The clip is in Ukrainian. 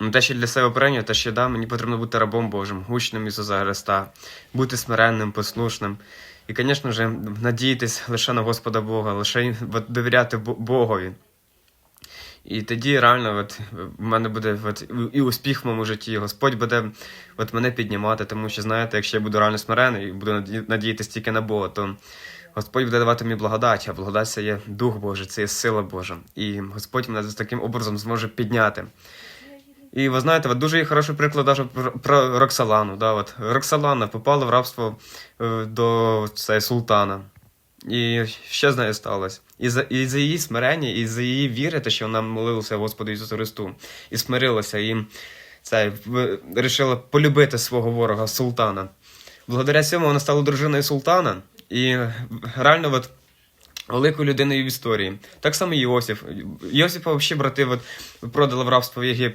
Ну, те, що для себе прийняв, те, що да, мені потрібно бути рабом Божим, гучним Ісуса Христа, бути смиренним, послушним. І, звісно ж, надіятись лише на Господа Бога, лише довіряти Богові. І тоді реально от, в мене буде от, і успіх в моєму житті, Господь буде от, мене піднімати, тому що, знаєте, якщо я буду реально смирений і буду надіятися тільки на Бога, то Господь буде давати мені благодать, а благодать це є Дух Божий, це є сила Божа. І Господь мене з таким образом зможе підняти. І ви знаєте, от дуже є хороший приклад даже про, Роксалану. Да, от. Роксалана попала в рабство е, до цей, султана. І що з нею сталося? І за, і за її смирення, і за її віри, те, що вона молилася Господу Ісусу Христу, і смирилася, і це, вирішила полюбити свого ворога, султана. Благодаря цьому вона стала дружиною султана, і реально от, великою людиною в історії. Так само Йосиф. Йосифа взагалі брати от, продали в рабство в Єгипет.